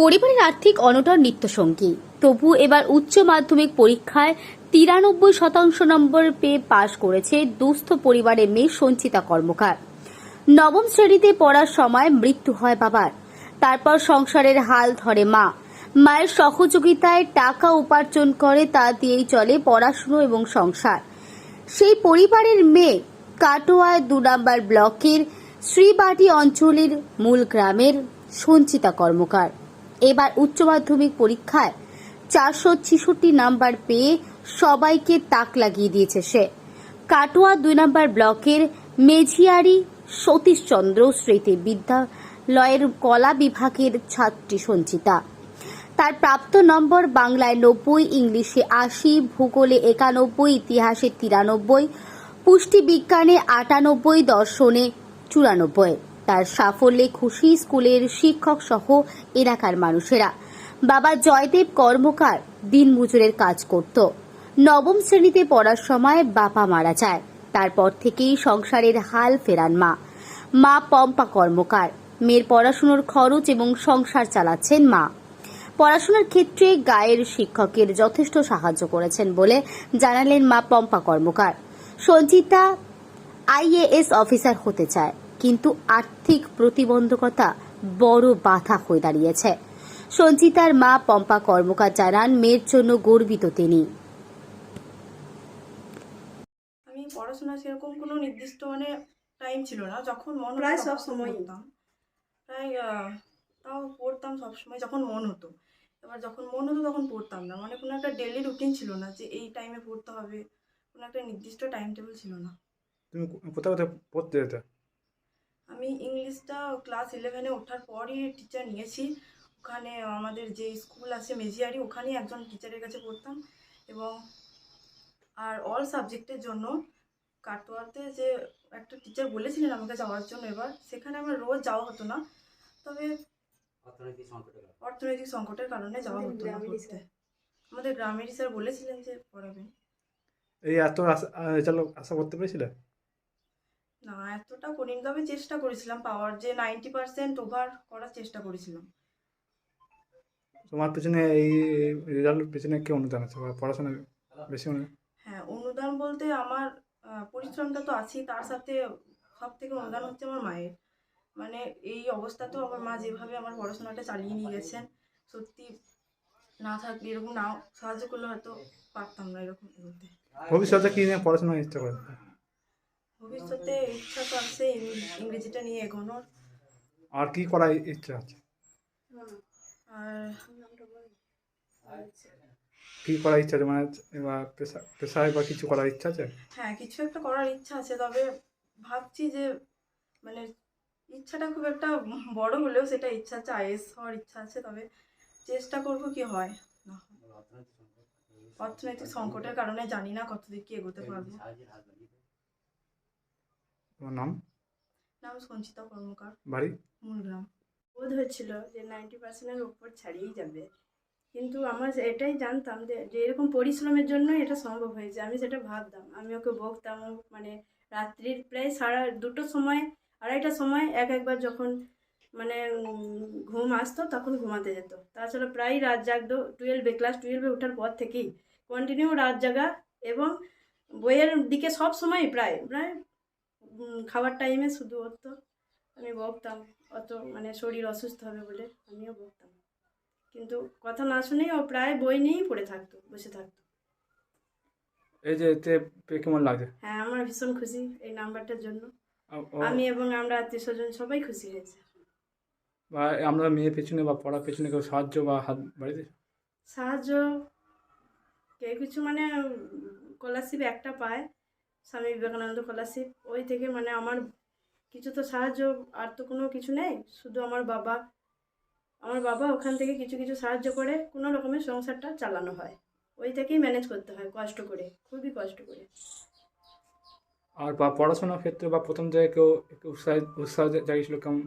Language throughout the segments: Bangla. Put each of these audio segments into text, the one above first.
পরিবারের আর্থিক অনটন নিত্যসঙ্গী। তবু এবার উচ্চ মাধ্যমিক পরীক্ষায় তিরানব্বই শতাংশ নম্বর পেয়ে পাশ করেছে দুস্থ পরিবারের মেয়ে সঞ্চিতা কর্মকার। নবম শ্রেণীতে পড়ার সময় মৃত্যু হয় বাবার। তারপর সংসারের হাল ধরে মা। মায়ের সহযোগিতায় টাকা উপার্জন করে তা দিয়েই চলে পড়াশুনো এবং সংসার। সেই পরিবারের মেয়ে কাটোয়া দু নম্বর ব্লকের শ্রীবাটি অঞ্চলের মূল গ্রামের সঞ্চিতা কর্মকার। এবার উচ্চ মাধ্যমিক পরীক্ষায় চারশো ছেষট্টি নাম্বার পেয়ে সবাইকে তাক লাগিয়ে দিয়েছে সে। কাটোয়া দুই নম্বর ব্লকের মেঝিয়ারি সতীশচন্দ্র স্মৃতি বিদ্যালয়ের কলা বিভাগের ছাত্রী সঞ্চিতা। তার প্রাপ্ত নম্বর বাংলায় নব্বই, ইংলিশে আশি, ভূগোলে একানব্বই, ইতিহাসে তিরানব্বই পুষ্টিবিজ্ঞানে আটানব্বই, দর্শনে চুরানব্বই। তার সাফল্যে খুশি স্কুলের শিক্ষক সহ এলাকার মানুষেরা। বাবা জয়দেব কর্মকার দিনমজুরের কাজ করত। নবম শ্রেণীতে পড়ার সময় বাবা মারা যায়। তারপর থেকেই সংসারের হাল ফেরান মা। মা পম্পা কর্মকার। মেয়ের পড়াশুনোর খরচ এবং সংসার চালাচ্ছেন মা। পড়াশোনার ক্ষেত্রে গায়ের শিক্ষকের যথেষ্ট সাহায্য করেছেন বলে জানালেন মা পম্পা কর্মকার। সঞ্চিতা আইএএস অফিসার হতে চায়। কিন্তু আর্থিক প্রতিবন্ধকতা বড় বাধা হয়ে দাঁড়িয়েছে। সঞ্চিতার মা পম্পা কর্মকার জানান মেয়ের জন্য গর্বিত তিনি। আমি পড়াশোনা সেরকম কোনো নির্দিষ্ট মানে টাইম ছিল না। যখন মন হতো প্রায় সব। পড়তাম। প্রায় তাও পড়তাম সব সময় যখন মন হতো। এবার যখন মন হতো তখন পড়তাম না। মানে কোনো একটা ডেলি রুটিন ছিল না যে এই টাইমে পড়তে হবে। কোনো একটা নির্দিষ্ট টাইম টেবিল ছিল না। তুমি কোথাও কোথায় পড়তে যেতে? আমি ক্লাস ইলেভেনে ওঠার পরই টিচার নিয়েছি। ওখানে আমাদের যে স্কুল আছে মেজিয়ারি ওখানেই একজন টিচারের কাছে পড়তাম। এবং আর অল সাবজেক্টের জন্য কাটোয়াতে যে একটা টিচার বলেছিলেন আমাকে যাওয়ার জন্য এবার সেখানে আমার রোজ যাওয়া হতো না। তবে অর্থনৈতিক সংকটের কারণে। যাওয়া হতো না পড়তে স্যার। আমাদের গ্রামেরই স্যার বলেছিলেন যে পড়াবেন। এই এত আশা আশা করতে পেরেছিলে না এতটা করিনি তবে চেষ্টা করেছিলাম পাওয়ার যে নাইনটি পার্সেন্ট ওভার করার চেষ্টা করেছিলাম। তোমার পেছনে এই রেজাল্ট পেছনে কে অনুদান আছে পড়াশোনা বেশি হ্যাঁ অনুদান বলতে আমার পরিশ্রমটা তো আছেই। তার সাথে সব থেকে অনুদান হচ্ছে আমার মায়ের। মানে এই অবস্থাতেও আমার মা যেভাবে আমার পড়াশোনাটা চালিয়ে নিয়ে গেছেন সত্যি না থাকলে এরকম নাও সাহায্য করলে হয়তো পারতাম না এরকম ভবিষ্যতে কি নিয়ে পড়াশোনার ইচ্ছা করে? ভবিষ্যতে ইচ্ছা তো আছে ইংরেজিটা নিয়ে এগোনোর। আর কি করার ইচ্ছা আছে? আর কি করার ইচ্ছা আছে? মানে পেশায় বা কিছু করার ইচ্ছা আছে? হ্যাঁ কিছু একটা করার ইচ্ছা আছে তবে ভাবছি যে মানে ইচ্ছাটা খুব একটা বড় হলেও সেটা ইচ্ছা আছে আইএস হওয়ার ইচ্ছা আছে তবে চেষ্টা করব কি হয়। অর্থনৈতিক সংকটের কারণে জানি না কতদিক কি এগোতে পারব। তোমার নাম? নাম সঞ্চিতা কর্মকার। বাড়ি? মূলগ্রাম বোধ হচ্ছিল যে নাইনটি পার্সেন্টের উপর ছাড়িয়েই যাবে। কিন্তু আমার এটাই জানতাম যে যে এরকম পরিশ্রমের জন্য এটা সম্ভব হয়েছে। আমি সেটা ভাবতাম। আমি ওকে বকতাম মানে রাত্রির প্রায় সারা দুটোর সময় আড়াইটার সময় এক একবার যখন মানে ঘুম আসতো তখন ঘুমাতে যেত। তাছাড়া প্রায় রাত জাগতো টুয়েলভে ক্লাস টুয়েলভে ওঠার পর থেকেই। কন্টিনিউ রাত জাগা এবং বইয়ের দিকে সব সময় প্রায় প্রায় খাবার টাইমে শুধু হতো আমি বকতাম অত মানে শরীর অসুস্থ হবে বলে আমিও বলতাম কিন্তু কথা না শুনেই ও প্রায় বই নিয়েই পড়ে থাকতো বসে থাকতো। এই যে এতে পেয়ে কেমন লাগে হ্যাঁ আমার ভীষণ খুশি এই নাম্বারটার জন্য। আমি এবং আমরা আত্মীয় স্বজন সবাই খুশি হয়েছে। বা আমরা মেয়ের পেছনে বা পড়ার পেছনে কেউ সাহায্য বা হাত বাড়িতে? সাহায্য কেউ কিছু মানে স্কলারশিপ একটা পায়। স্বামী বিবেকানন্দ স্কলারশিপ। ওই থেকে মানে আমার কিছু তো সাহায্য আর তো কোনো কিছু নেই। শুধু আমার বাবা আমার বাবা ওখান থেকে কিছু কিছু সাহায্য করে কোনো রকমের সংসারটা চালানো হয়। ওই থেকেই ম্যানেজ করতে হয় কষ্ট করে খুবই কষ্ট করে। আর বা পড়াশোনার ক্ষেত্রে বা প্রথম জায়গায় কেউ একটু উৎসাহ উৎসাহ জাগিয়েছিল কেমন?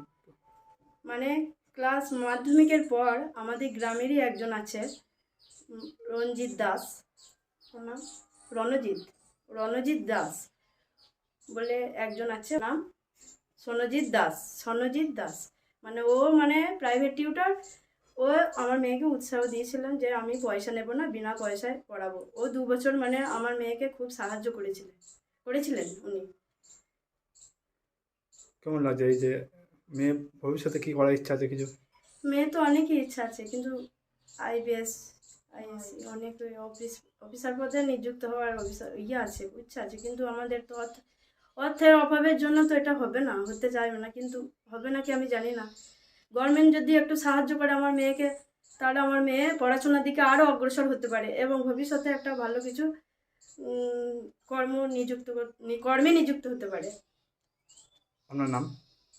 মানে ক্লাস মাধ্যমিকের পর আমাদের গ্রামেরই একজন আছে রঞ্জিত দাস। নাম রণজিৎ। রণজিৎ দাস। বলে একজন আছে নাম সনজিৎ দাস সনজিৎ দাস। মানে ও মানে প্রাইভেট টিউটার ও আমার মেয়েকে উৎসাহ দিয়েছিলেন যে আমি পয়সা নেব না বিনা পয়সায় পড়াবো। ও দু বছর মানে আমার মেয়েকে খুব সাহায্য করেছিলেন করেছিলেন উনি। কেমন লাগছে এই যে মেয়ে ভবিষ্যতে কি করার ইচ্ছা আছে কিছু? মেয়ে তো অনেকই ইচ্ছা আছে কিন্তু আইবিএস অনেক ওই অফিস অফিসার পদে নিযুক্ত হওয়ার অফিসার ইয়ে আছে ইচ্ছা আছে। কিন্তু আমাদের তো অর্থ অর্থের অভাবের জন্য তো এটা হবে না হতে চাইবে না। কিন্তু হবে না কি আমি জানি না। গভর্নমেন্ট যদি একটু সাহায্য করে আমার মেয়েকে তাহলে আমার মেয়ে পড়াশোনার দিকে আরও অগ্রসর হতে পারে এবং ভবিষ্যতে একটা ভালো কিছু কর্ম নিযুক্ত কর্মে নিযুক্ত হতে পারে। আপনার নাম?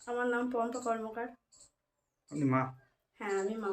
আমার নাম পম্পা কর্মকার। আপনি মা? হ্যাঁ আমি মা।